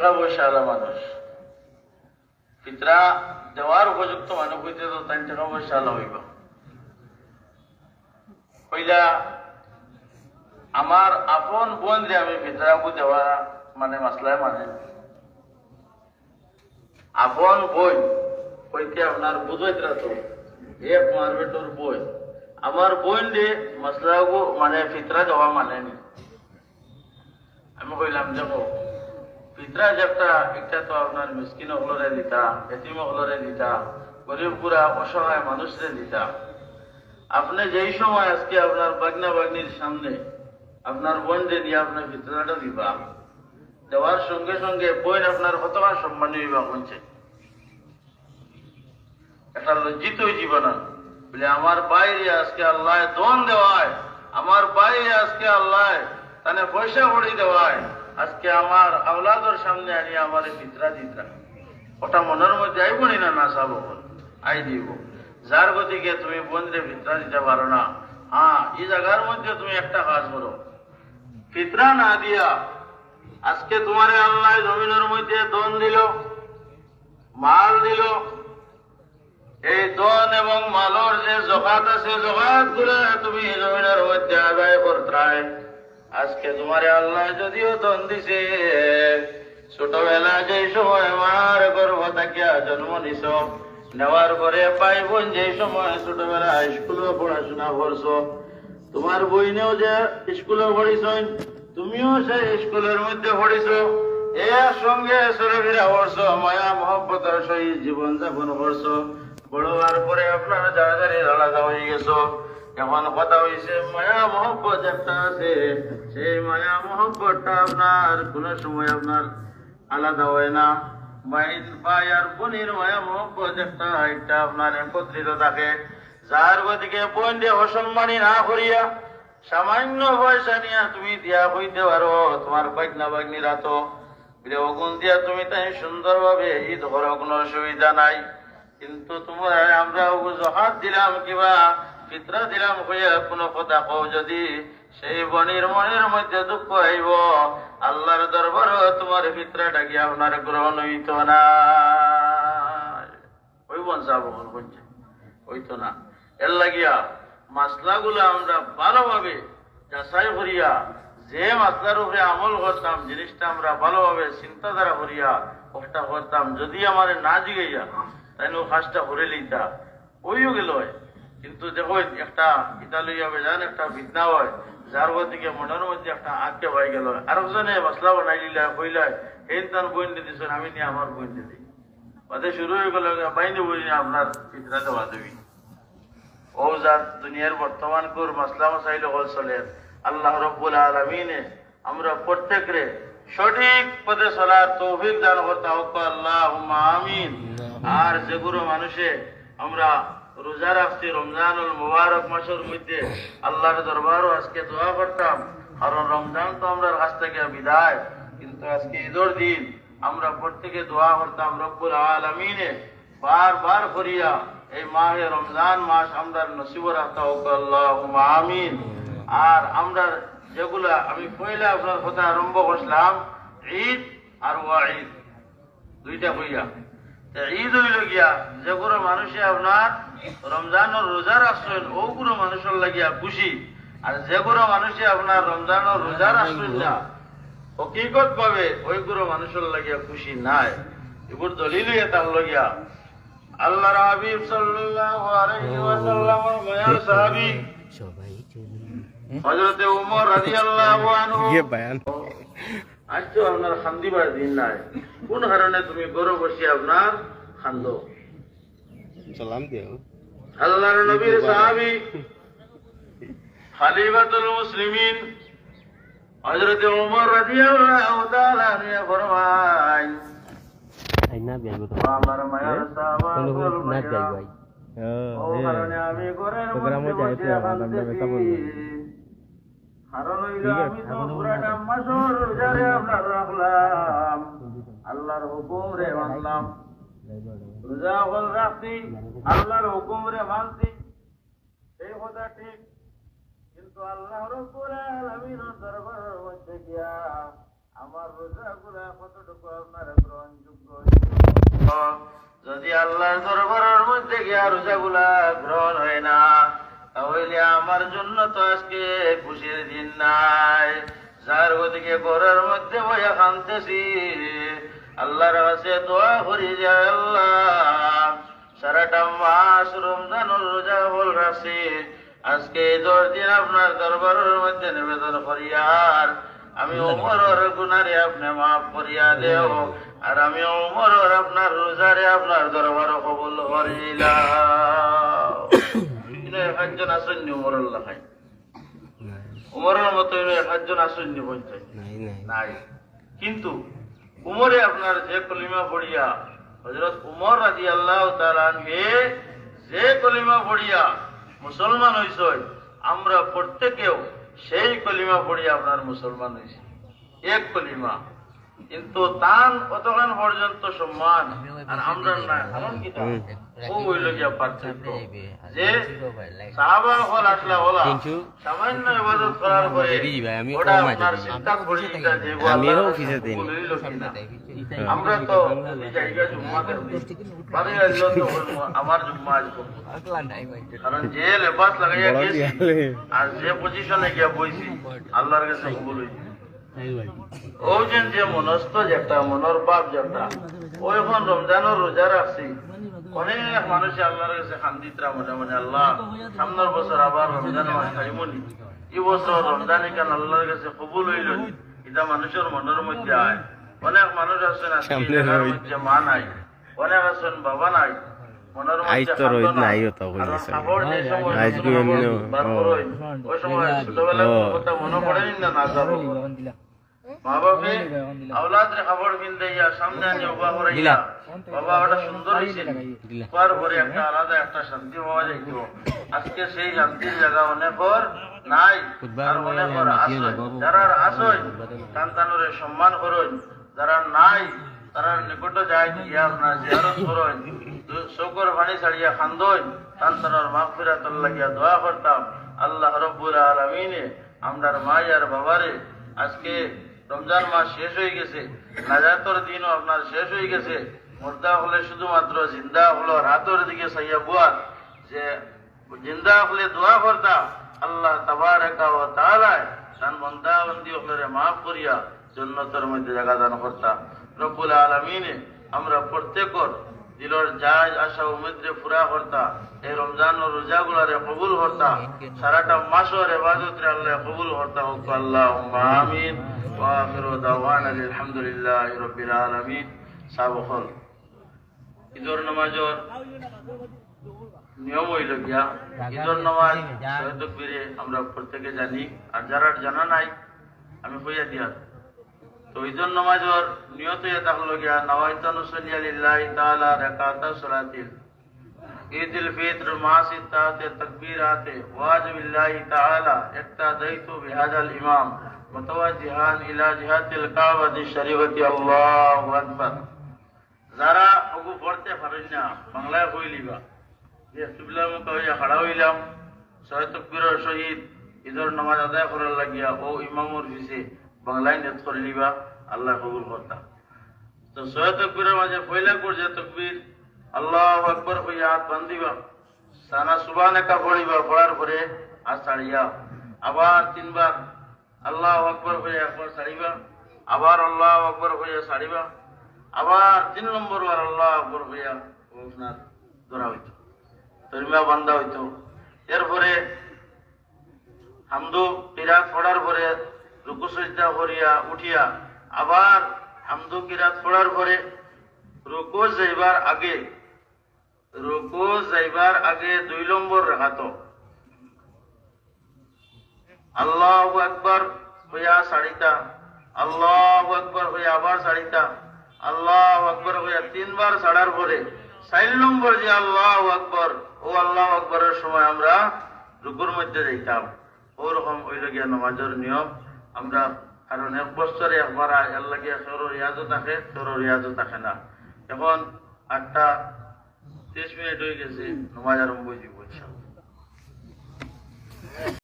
টাকা পয়সা আলা মানুষ। পিতরা দেওয়ার উপযুক্ত মানুষ হইতে তো তাই টাকা পয়সা আলা হইব। হইলা আমার আপন বোন যে আমি পিতরাবু দেওয়া মানে মাসলায় মানে আপন বই কইতে আপনার বুঝাইতরা তো এক মারবেটর বই আমার বোন যে মশলাগু মানে ফিতরা দেওয়া মানেনি। আমি কইলাম, দেখো ফিতরা যেটা একটা তো আপনার মিসকিন হলরে দিতা এতিম হলরে দিতা গরিব গুড়া অসহায় মানুষরে দিতা আপনি যেই সময় আজকে আপনার বাগনা বাগনির সামনে আপনার বোন যে দিয়ে আপনার ফিতরাটা দিবা দেওয়ার সঙ্গে সঙ্গে বোন আপনার কতবার সম্মানী হইবা বলছে একটা লজ্জিত হয়ে জীবনা বলে আমার বাইরে আজকে আল্লাহ দন দেওয়ায় আমার বাইরে আজকে আল্লাহ তানে পয়সা ভরি দেওয়ায় আজকে আমার আওলাদর সামনে আনি আমার পিতরা দিতরা ওটা মনের মধ্যে আইব নি না সাব আই দিব। যার গতিকে তুমি বন্ধে ফিতরা দিতে পারো না হ্যাঁ এই জায়গার মধ্যে তুমি একটা কাজ করো। ফিতরা না দিয়া আজকে তোমারে আল্লাহ জমিনের মধ্যে দন দিল, মাল দিল। এই দন এবং মালর যে জগাত আছে জগাতগুলো তুমি জমিনের মধ্যে আদায় করতায় আজকে তোমারে আল্লাহ যদিও দন দিছে, ছোটবেলা যে সময় আমার গর্ভ থাকিয়া জন্ম নিছ, নেওয়ার পরে পাই বোন যে সময় ছোটবেলা স্কুলে পড়াশোনা করছ, তোমার বইনেও যে স্কুলে পড়িছ, তুমিও সেই স্কুলের মধ্যে পড়িছ, এর সঙ্গে সরফিরা করছ, মায়া মহব্বতের সহিত জীবন যাপন করছ বড় হওয়ার পরে আপনারা যাড়াতাড়ি আলাদা হয়ে গেছো এখন কথা হয়েছে মায়া মহব্বত একটা আছে। সেই মায়া মহব্বতটা আপনার, কোন সময় আপনার আলাদা হয় না। বাইন ভাই আর বোনের মায়া মহব্বত একটা, এটা আপনার একত্রিত থাকে। যার গতিকে বোন দিয়ে অসম্মানী না করিয়া সামান্য পয়সা নিয়ে তুমি দিয়া হইতে পারো, তোমার বাগনা বাগনিরা তো অগুন দিয়া তুমি তাই সুন্দরভাবে ঈদ করো কোনো অসুবিধা নাই। কিন্তু তোমার আমরা হাত দিলাম কিবা ফিতরা দিলাম হইয়া কোনো কথা কও যদি, সেই বনির মনের মধ্যে দুঃখ আইব। আল্লাহর দরবার তোমার ফিতরাটা গিয়া আপনার গ্রহণ হইত না। ওই বনসা বহন করছে হইতো না। এর লাগিয়া মাসলাগুলো আমরা ভালোভাবে যাচাই করিয়া, যে মাসলার উপরে আমল করতাম, জিনিসটা আমরা ভালোভাবে চিন্তাধারা করিয়া ওটা করতাম, যদি আমার না জিগাইয়া তাই কাজটা করে লইতা। ওইও গেল কিন্তু দেখো একটা ইটা লইয়া বেজান একটা বিদ্যা হয়। যার থেকে মনের মধ্যে একটা আঁকে হয়ে গেল। আরেকজনে মশলা বানাই দিলা কইলা হেন তার বইন দিতেছেন আমি নিয়ে আমার বইন দিদি বাদে শুরু হয়ে গেল বাইন্দে বই নিয়ে আপনার পিতরা দেওয়া দেবী ও যার দুনিয়ার বর্তমান কোর মাসলা মাসাইল হল চলে। আল্লাহ রব্বুল আলমিনে আমরা প্রত্যেকরে সঠিক পদে চলার তৌফিক দান করতে হোক আল্লাহ আমিন। আর যেগুলো মানুষে আমরা রোজা রাখছি, রমজানুল মুবারক মাসের মধ্যে আল্লাহর দরবারও আজকে দোয়া করতাম। কারণ রমজান তো আমরা কাছ থেকে বিদায়। কিন্তু আজকে ঈদর দিন আমরা প্রত্যেকে দোয়া করতাম, রব্বুল আলমিনে বারবার করিয়া এই মাহে রমজান মাস আমরা নসিব আমিন। আর আমরা যেগুলা, আমি পয়লা আপনার কথা আরম্ভ করছিলাম, ঈদ আর ওয়া ঈদ দুইটা হইয়া ঈদ হইল গিয়া যেগুলো মানুষে আপনার রমজানের রোজা রাখছেন ওগুলো মানুষের লাগিয়া খুশি আর যেগুলো মানুষে আপনার রমজানের রোজা রাখছেন না হকিকত ভাবে ওইগুলো মানুষের লাগিয়া খুশি নাই। এগুলো দলিল তার লাগিয়া। আল্লাহ হাবিব সাল্লাল্লাহু আলাইহি ওয়াসাল্লামের মায়ার সাহাবী সবাই ওমর রাদিয়াল্লাহু আনহু। ইয়ে বায়ান। আজ তো আপনার খান্দিবার দিন নাই। কোন কারণে তুমি গরু বসে আপনার খান্দ? সালাম দিও আল্লাহর নবীর সাহাবী খালিফাতুল মুসলিমিন হযরতে ওমর রাদিয়াল্লাহু তাআলা নিয়ে ফরমায় আই না বিয়ান আমার মায়ার সাহাবা না যাই ভাই। ও কারণে আমি ঘরের প্রোগ্রামে বসে হবে, আমরা। কথা বলব। কারণ হইল আমি তো পুরাটা মাসর রোজারে আপনার রাখলাম। আল্লাহর হুকুম রে মানলাম। রোজা হল রাখছি, আল্লাহর হুকুম রে মানছি। এই কথা ঠিক, কিন্তু আল্লাহ রব্বুল আলামিনের দরবারের মধ্যে গিয়া আমার রোজাগুলা কতটুকু আপনার গ্রহণযোগ্য? যদি আল্লাহর দরবারের মধ্যে গিয়া রোজাগুলা গ্রহণ হয় না, তাহলে আমার জন্য তো আজকে খুশির দিন নাই। যার ওদিকে ঘরের মধ্যে বইয়া কানতেছি আল্লাহর কাছে দোয়া করি যে আল্লাহ সারাটা মাস রমজানুর রোজা হল রাখছি। আজকে এই দশ দিন আপনার দরবারের মধ্যে নিবেদন করিয়ার আমি ওমরের গুনারে আপনি মাফ করিয়া দেও। আর আমি ওমরের আপনার রোজারে আপনার দরবার কবুল করিলাম একজন আসেন উমরের নাই। উমরের মতো একজন আসেন পঞ্চায়েত নাই। কিন্তু উমরে আপনার যে কলিমা পড়িয়া হজরত উমর রাজি আল্লাহ যে কলিমা পড়িয়া মুসলমান হয়েছ আমরা প্রত্যেকেও সেই কলিমা পড়িয়া আপনার মুসলমান হয়েছি এক কলিমা। কিন্তু তান কতক্ষণ পর্যন্ত সম্মান আর আমরা না এমন কি ও হইল গিয়া পার্থক্য যে সাহাবা হল আসলা হলা। সামান্য ইবাদত করার পরে দেরি ভাই, আমি ওটা আপনার চিন্তা করি যে আমিও আল্লাহর অফিসে দিই। কবুল হইল কিনা। আমরা তো এই আমার জুম্মা আজ কারণ যে লেবাস লাগাইয়া গেছি আর যে পজিশনে গিয়া বইছি আল্লাহর কাছে কবুল হইছে। ও যেন যে মনস্থ যেটা মনের ভাব যেটা ও এখন রমজানের রোজা রাখছি অনেক মানুষ আল্লাহর কাছে খান্দিতরা মনে মনে আল্লাহ সামনের বছর আবার রমজান মাস খাইমনি এই বছর রমজান কেন আল্লাহর কাছে কবুল হইল এটা মানুষের মনের মধ্যে আয় অনেক মানুষ আছেন আজকে মা নাই। অনেক আছেন বাবা নাই। মধ্যে তো রইল নাই। নাই। ওটা কই কারণ দিছে। খাবার যে সময় আইজ ছোট কি খাবার এমনিও, বার ও। করোই। ওই সময় ছোটবেলায় কথা মনে পড়ে না না যাব। মা বাবা আওলাদ রে খবর কিনতে সামনে আনি উবা করে বাবা ওটা সুন্দর হয়েছে পর পরে একটা আলাদা একটা শান্তি পাওয়া যাইতো। আজকে সেই শান্তির জায়গা অনেক ওর নাই আর অনেক যারা আসয় সন্তানরে সম্মান করুন যারা নাই তারা নিকট যায় গিয়া আপনার জিয়ারত করুন শৌকর পানি ছাড়িয়া খান্দন সন্তানের মাগফিরাত লাগিয়া দোয়া করতাম। আল্লাহ রব্বুল আলমিনে আমরার মাই আর বাবারে, আজকে রমজান মাস শেষ হয়ে গেছে, নাজাতর দিনও আপনার শেষ হয়ে গেছে। মুর্দা হলে শুধুমাত্র জিন্দা হলো রাতের দিকে সাইয়া বুয়ার যে জিন্দা হলে দোয়া করতাম, আল্লাহ তাবারাকা ও তাআলায় তান বন্দা বন্দি হলে মাফ করিয়া জন্নতের মধ্যে জায়গা দান করতাম। রব্বুল আলমিনে আমরা প্রত্যেকর দিলর জাজ আশা উমেদরে পুরা করতা। এই রমজান ও রোজা গুলারে কবুল করতা। সারাটা মাসের এবাদত রে আল্লাহ কবুল করতা। হোক আল্লাহ আমিন। ওয়া আখিরু দাওয়ানা আলহামদুলিল্লাহি রাব্বিল আলামিন। সাবখল ঈদর নামাজর নিয়ম হইল গিয়া, ঈদর নামাজ বীরে আমরা প্রত্যেকে জানি। আর যারা জানা নাই, আমি কইয়া দিয়া তো ঈদর নামাজর নিয়ত ইয়া থাকল গিয়া নওয়াইতা নুসল্লি তাআলা রাকাতা সালাতিল। ঈদ ফিত্র মাসি তাতে তাকবীরাতে, ওয়াজিবিল্লাহি তাআলা ইক্তাদাইতু বিহাদাল ইমাম মুতাওয়াজ্জিহান ইলা জিহাতিল কাবাতি শরীফতি আল্লাহু যে মুখা হইয়া খাড়া নামাজ আদায় করার লাগিয়া ও ইমামর পিছে বাংলায় নেত করে নিবা আল্লাহ কবুল করতা। তো ছয় তকবীরের মাঝে পয়লা যে তকবীর, আল্লাহ আকবর হইয়া হাত বান্ধিবা, সানা সুবান একা পড়িবা, পড়ার পরে হাত ছাড়িয়া, আবার তিনবার আল্লাহ আকবর হইয়া একবার ছাড়িবা, আবার আল্লাহ আকবর হইয়া ছাড়িবা, আবার তিন নম্বর বার আল্লাহ আকবর হইয়া আপনার ধরা হইত, তরিমা বান্ধা হইত। এরপরে হামদু কিরাত পড়ার পরে রুকু সজ্জা করিয়া উঠিয়া আবার হামদু কিরাত পড়ার পরে রুকু যাইবার আগে, রুকু যাইবার আগে দুই নম্বর রাখাত আল্লাহ আকবর হইয়া সাড়িতা আল্লাহ আকবর হইয়া আবার সাড়িতা আল্লাহ আকবর হইয়া তিনবার ছাড়ার পরে, চার নম্বর যে আল্লাহ আকবর, ও আল্লাহ আকবরের সময় আমরা রুকুর মধ্যে যাইতাম। ওরকম হইল গিয়া নমাজের নিয়ম আমরা কারণ এক বছরে একবার এর সৌর রিয়াজও থাকে সৌর রিয়াজও থাকে না এখন আটটা ত্রিশ মিনিট হয়ে গেছে, নমাজ আরম্ভ হয়ে যাব।